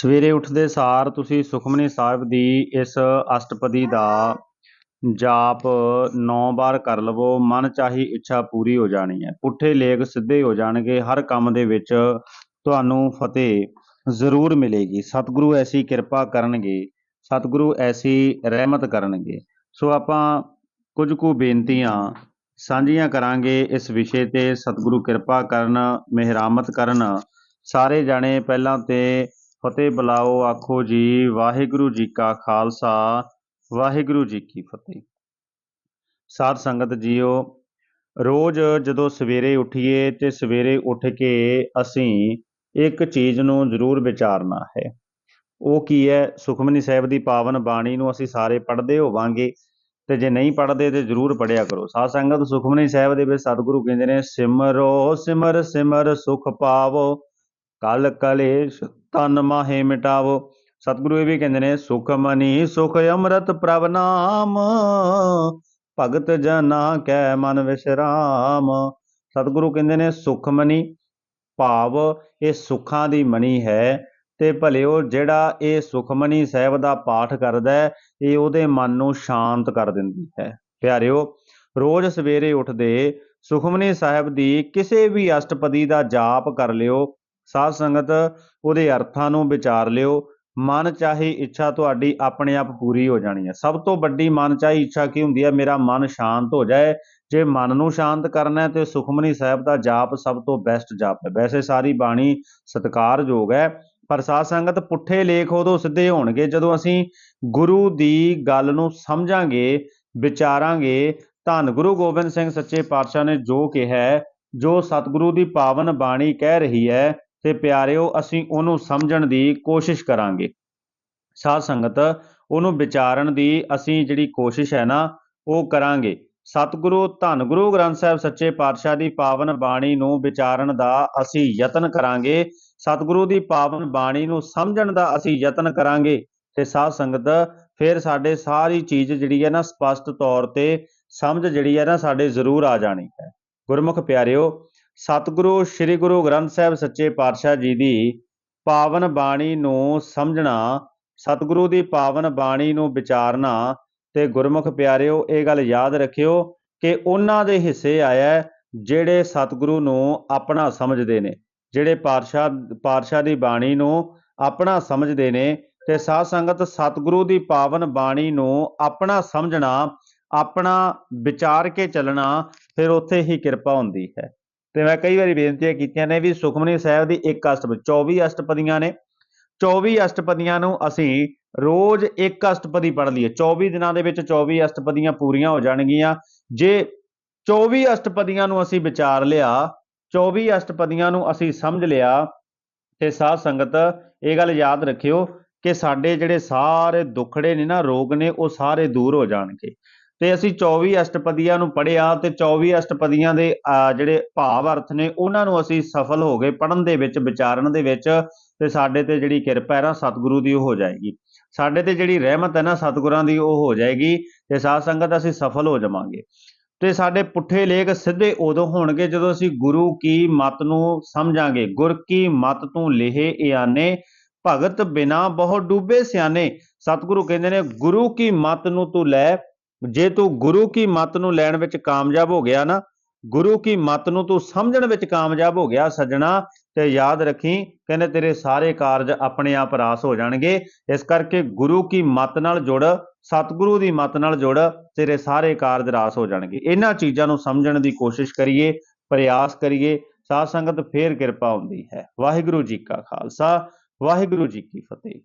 ਸਵੇਰੇ ਉੱਠਦੇ ਸਾਰ ਤੁਸੀਂ ਸੁਖਮਨੀ ਸਾਹਿਬ ਦੀ ਇਸ ਅਸ਼ਟਪਦੀ ਦਾ ਜਾਪ 9 ਵਾਰ ਕਰ ਲਵੋ, ਮਨ ਚਾਹੀ ਇੱਛਾ ਪੂਰੀ ਹੋ ਜਾਣੀ ਹੈ। ਪੁੱਠੇ ਲੇਖ ਸਿੱਧੇ ਹੋ ਜਾਣਗੇ, ਹਰ ਕੰਮ ਦੇ ਵਿੱਚ ਤੁਹਾਨੂੰ ਫਤਿਹ ਜ਼ਰੂਰ ਮਿਲੇਗੀ। ਸਤਿਗੁਰੂ ਐਸੀ ਕਿਰਪਾ ਕਰਨਗੇ, ਸਤਿਗੁਰੂ ਐਸੀ ਰਹਿਮਤ ਕਰਨਗੇ। ਸੋ ਆਪਾਂ ਕੁਝ ਕੁ ਬੇਨਤੀਆਂ ਸਾਂਝੀਆਂ ਕਰਾਂਗੇ ਇਸ ਵਿਸ਼ੇ ਤੇ। ਸਤਿਗੁਰੂ ਕਿਰਪਾ ਕਰਨ, ਮਿਹਰਾਮਤ ਕਰਨ। ਸਾਰੇ ਜਾਣੇ ਪਹਿਲਾਂ ਤੇ ਫਤਿਹ ਬੁਲਾਓ, ਆਖੋ ਜੀ, ਵਾਹਿਗੁਰੂ ਜੀ ਕਾ ਖਾਲਸਾ, ਵਾਹਿਗੁਰੂ ਜੀ ਕੀ ਫਤਿਹ। ਸਾਧ ਸੰਗਤ ਜੀਓ, ਰੋਜ਼ ਜਦੋਂ ਸਵੇਰੇ ਉੱਠੀਏ ਤੇ ਸਵੇਰੇ ਉੱਠ ਕੇ ਅਸੀਂ ਇੱਕ ਚੀਜ਼ ਨੂੰ ਜ਼ਰੂਰ ਵਿਚਾਰਨਾ ਹੈ। ਉਹ ਕੀ ਹੈ? ਸੁਖਮਨੀ ਸਾਹਿਬ ਦੀ ਪਾਵਨ ਬਾਣੀ ਨੂੰ ਅਸੀਂ ਸਾਰੇ ਪੜ੍ਹਦੇ ਹੋਵਾਂਗੇ ਤੇ ਜੇ ਨਹੀਂ ਪੜ੍ਹਦੇ ਤੇ ਜ਼ਰੂਰ ਪੜ੍ਹਿਆ ਕਰੋ। ਸਾਧ ਸੰਗਤ ਸੁਖਮਨੀ ਸਾਹਿਬ ਦੇ ਵਿੱਚ ਸਤਿਗੁਰੂ ਕਹਿੰਦੇ ਨੇ, ਸਿਮਰੋ, ਸਿਮਰ ਸਿਮਰ ਸੁਖ ਪਾਵੋ, ਕਲ ਕਲੇਸ਼ ਤਨ ਮਾਹੇ ਮਿਟਾਵੋ। ਸਤਿਗੁਰੂ ਇਹ ਵੀ ਕਹਿੰਦੇ ਨੇ, ਸੁਖ ਮਨੀ, ਸੁਖ ਅੰਮ੍ਰਿਤ ਪ੍ਰਭ ਨਾਮ, ਭਗਤ ਜਨਾ ਕੈ ਮਨ ਵਿਸਰਾਮ। ਸਤਿਗੁਰੂ ਕਹਿੰਦੇ ਨੇ, ਸੁਖ ਮਨੀ, ਭਾਵ ਇਹ ਸੁੱਖਾਂ ਦੀ ਮਣੀ ਹੈ ਤੇ ਭਲਿਓ ਜਿਹੜਾ ਇਹ ਸੁਖਮਨੀ ਸਾਹਿਬ ਦਾ ਪਾਠ ਕਰਦਾ ਹੈ, ਇਹ ਉਹਦੇ ਮਨ ਨੂੰ ਸ਼ਾਂਤ ਕਰ ਦਿੰਦੀ ਹੈ। ਪਿਆਰਿਓ, ਰੋਜ਼ ਸਵੇਰੇ ਉੱਠਦੇ ਸੁਖਮਨੀ ਸਾਹਿਬ ਦੀ ਕਿਸੇ ਵੀ ਅਸ਼ਟਪਦੀ ਦਾ ਜਾਪ ਕਰ ਲਿਓ ਸਾਧ ਸੰਗਤ, ਉਹਦੇ ਅਰਥਾਂ ਨੂੰ ਵਿਚਾਰ ਲਿਓ। ਮਨ ਚਾਹੀ ਇੱਛਾ ਤੁਹਾਡੀ ਆਪਣੇ ਆਪ ਪੂਰੀ ਹੋ ਜਾਣੀ ਹੈ। ਸਭ ਤੋਂ ਵੱਡੀ ਮਨ ਚਾਹੀ ਇੱਛਾ ਕੀ ਹੁੰਦੀ ਹੈ? ਮੇਰਾ ਮਨ ਸ਼ਾਂਤ ਹੋ ਜਾਏ। ਜੇ ਮਨ ਨੂੰ ਸ਼ਾਂਤ ਕਰਨਾ ਹੈ, ਤੇ ਸੁਖਮਨੀ ਸਾਹਿਬ ਦਾ ਜਾਪ ਸਭ ਤੋਂ ਬੈਸਟ ਜਾਪ ਹੈ। ਵੈਸੇ ਸਾਰੀ ਬਾਣੀ ਸਤਿਕਾਰਯੋਗ ਹੈ, ਪਰ ਸਾਧ ਸੰਗਤ ਪੁੱਠੇ ਲੇਖ ਉਦੋਂ ਸਿੱਧੇ ਹੋਣਗੇ ਜਦੋਂ ਅਸੀਂ ਗੁਰੂ ਦੀ ਗੱਲ ਨੂੰ ਸਮਝਾਂਗੇ, ਵਿਚਾਰਾਂਗੇ। ਧੰਨ ਗੁਰੂ ਗੋਬਿੰਦ ਸਿੰਘ ਸੱਚੇ ਪਾਤਸ਼ਾਹ ਨੇ ਜੋ ਕਿਹਾ ਜੋ ਸਤਿਗੁਰੂ ਦੀ ਪਾਵਨ ਬਾਣੀ ਕਹਿ ਰਹੀ ਹੈ ਤੇ ਪਿਆਰਿਓ, ਅਸੀਂ ਉਹਨੂੰ ਸਮਝਣ ਦੀ ਕੋਸ਼ਿਸ਼ ਕਰਾਂਗੇ। ਸਾਧ ਸੰਗਤ, ਉਹਨੂੰ ਵਿਚਾਰਨ ਦੀ ਅਸੀਂ ਜਿਹੜੀ ਕੋਸ਼ਿਸ਼ ਹੈ ਨਾ, ਉਹ ਕਰਾਂਗੇ। ਸਤਿਗੁਰੂ, ਧੰਨ ਗੁਰੂ ਗ੍ਰੰਥ ਸਾਹਿਬ ਸੱਚੇ ਪਾਤਸ਼ਾਹ ਦੀ ਪਾਵਨ ਬਾਣੀ ਨੂੰ ਵਿਚਾਰਨ ਦਾ ਅਸੀਂ ਯਤਨ ਕਰਾਂਗੇ। ਸਤਿਗੁਰੂ ਦੀ ਪਾਵਨ ਬਾਣੀ ਨੂੰ ਸਮਝਣ ਦਾ ਅਸੀਂ ਯਤਨ ਕਰਾਂਗੇ। ਤੇ ਸਾਧ ਸੰਗਤ, ਫਿਰ ਸਾਡੇ ਸਾਰੀ ਚੀਜ਼ ਜਿਹੜੀ ਹੈ ਨਾ, ਸਪਸ਼ਟ ਤੌਰ ਤੇ ਸਮਝ ਜਿਹੜੀ ਹੈ ਨਾ, ਸਾਡੇ ਜ਼ਰੂਰ ਆ ਜਾਣੀ ਹੈ। ਗੁਰਮੁਖ ਪਿਆਰਿਓ ਸਤਿਗੁਰੂ, ਸ੍ਰੀ ਗੁਰੂ ਗ੍ਰੰਥ ਸਾਹਿਬ ਸੱਚੇ ਪਾਤਸ਼ਾਹ ਜੀ ਦੀ ਪਾਵਨ ਬਾਣੀ ਨੂੰ ਸਮਝਣਾ, ਸਤਿਗੁਰੂ ਦੀ ਪਾਵਨ ਬਾਣੀ ਨੂੰ ਵਿਚਾਰਨਾ ਤੇ ਗੁਰਮੁਖ ਪਿਆਰਿਓ, ਇਹ ਗੱਲ ਯਾਦ ਰੱਖਿਓ ਕਿ ਉਹਨਾਂ ਦੇ ਹਿੱਸੇ ਆਇਆ ਜਿਹੜੇ ਸਤਿਗੁਰੂ ਨੂੰ ਆਪਣਾ ਸਮਝਦੇ ਨੇ, ਜਿਹੜੇ ਪਾਤਸ਼ਾਹ ਪਾਤਸ਼ਾਹ ਦੀ ਬਾਣੀ ਨੂੰ ਆਪਣਾ ਸਮਝਦੇ ਨੇ ਤੇ ਸਾਧ ਸੰਗਤ ਸਤਿਗੁਰੂ ਦੀ ਪਾਵਨ ਬਾਣੀ ਨੂੰ ਆਪਣਾ ਸਮਝਣਾ, ਆਪਣਾ ਵਿਚਾਰ ਕੇ ਚੱਲਣਾ, ਫਿਰ ਉੱਥੇ ਹੀ ਕਿਰਪਾ ਹੁੰਦੀ ਹੈ। ਤੇ ਮੈਂ ਕਈ ਵਾਰੀ ਬੇਨਤੀਆਂ ਕੀਤੀਆਂ ਨੇ ਵੀ ਸੁਖਮਨੀ ਸਾਹਿਬ ਦੀ ਇੱਕ ਅਸ਼ਟਪਦੀ 24 ਅਸ਼ਟਪਦੀਆਂ ਨੇ। 24 ਅਸ਼ਟਪਦੀਆਂ ਨੂੰ ਅਸੀਂ ਰੋਜ਼ ਇੱਕ ਅਸ਼ਟਪਦੀ ਪੜ੍ਹ ਲਈਏ। 24 ਦਿਨਾਂ ਦੇ ਵਿੱਚ 24 ਅਸ਼ਟਪਦੀਆਂ ਪੂਰੀਆਂ ਹੋ ਜਾਣਗੀਆਂ। ਜੇ 24 ਅਸ਼ਟਪਦੀਆਂ ਨੂੰ ਅਸੀਂ ਵਿਚਾਰ ਲਿਆ 24 ਅਸ਼ਟਪਦੀਆਂ ਨੂੰ ਅਸੀਂ ਸਮਝ ਲਿਆ, ਤੇ ਸਾਧ ਸੰਗਤ, ਇਹ ਗੱਲ ਯਾਦ ਰੱਖਿਓ ਕਿ ਸਾਡੇ ਜਿਹੜੇ ਸਾਰੇ ਦੁੱਖੜੇ ਨੇ ਨਾ, ਰੋਗ ਨੇ, ਉਹ ਸਾਰੇ ਦੂਰ ਹੋ ਜਾਣਗੇ। ਤੇ ਅਸੀਂ 24 ਅਸ਼ਟਪਦੀਆਂ ਨੂੰ ਪੜ੍ਹਿਆ ਤੇ 24 ਅਸ਼ਟਪਦੀਆਂ ਦੇ ਜਿਹੜੇ ਭਾਵ ਅਰਥ ਨੇ, ਉਹਨਾਂ ਨੂੰ ਅਸੀਂ ਸਫਲ ਹੋ ਗਏ ਪੜਨ ਦੇ ਵਿੱਚ, ਵਿਚਾਰਨ ਦੇ ਵਿੱਚ ਤੇ ਸਾਡੇ ਤੇ ਜਿਹੜੀ ਕਿਰਪਾ ਹੈ ਨਾ ਸਤਿਗੁਰੂ ਦੀ ਉਹ ਹੋ ਜਾਏਗੀ। ਸਾਡੇ ਤੇ ਜਿਹੜੀ ਰਹਿਮਤ ਹੈ ਨਾ ਸਤਿਗੁਰਾਂ ਦੀ ਉਹ ਹੋ ਜਾਏਗੀ ਤੇ ਸਾਧ ਸੰਗਤ ਅਸੀਂ ਸਫਲ ਹੋ ਜਾਵਾਂਗੇ। ਤੇ ਸਾਡੇ ਪੁੱਠੇ ਲੇਖ ਸਿੱਧੇ ਉਦੋਂ ਹੋਣਗੇ ਜਦੋਂ ਅਸੀਂ ਗੁਰੂ ਕੀ ਮਤ ਨੂੰ ਸਮਝਾਂਗੇ। ਗੁਰ ਕੀ ਮਤ ਤੋਂ ਲਿਹੇ ਇਆਨੇ, ਭਗਤ ਬਿਨਾ ਬਹੁਤ ਡੂਬੇ ਸਿਆਨੇ। ਸਤਿਗੁਰੂ ਕਹਿੰਦੇ ਨੇ, ਗੁਰੂ ਕੀ ਮਤ ਨੂੰ ਤੂੰ ਲੈ ਜੇ ਤੂੰ ਗੁਰੂ ਕੀ ਮਤ ਨੂੰ ਲੈਣ ਵਿੱਚ ਕਾਮਯਾਬ ਹੋ ਗਿਆ ਨਾ, ਗੁਰੂ ਕੀ ਮਤ ਨੂੰ ਤੂੰ ਸਮਝਣ ਵਿੱਚ ਕਾਮਯਾਬ ਹੋ ਗਿਆ ਸੱਜਣਾ, ਤੇ ਯਾਦ ਰੱਖੀ, ਕਹਿੰਦੇ ਤੇਰੇ ਸਾਰੇ ਕਾਰਜ ਆਪਣੇ ਆਪ ਰਾਸ ਹੋ ਜਾਣਗੇ। ਇਸ ਕਰਕੇ ਗੁਰੂ ਕੀ ਮਤ ਨਾਲ ਜੁੜ, ਸਤਿਗੁਰੂ ਦੀ ਮਤ ਨਾਲ ਜੁੜ, ਤੇਰੇ ਸਾਰੇ ਕਾਰਜ ਰਾਸ ਹੋ ਜਾਣਗੇ। ਇਹਨਾਂ ਚੀਜ਼ਾਂ ਨੂੰ ਸਮਝਣ ਦੀ ਕੋਸ਼ਿਸ਼ ਕਰੀਏ, ਪ੍ਰਯਾਸ ਕਰੀਏ, ਸਾਧ ਸੰਗਤ ਫੇਰ ਕਿਰਪਾ ਹੁੰਦੀ ਹੈ। ਵਾਹਿਗੁਰੂ ਜੀ ਕਾ ਖਾਲਸਾ, ਵਾਹਿਗੁਰੂ ਜੀ ਕੀ ਫਤਿਹ।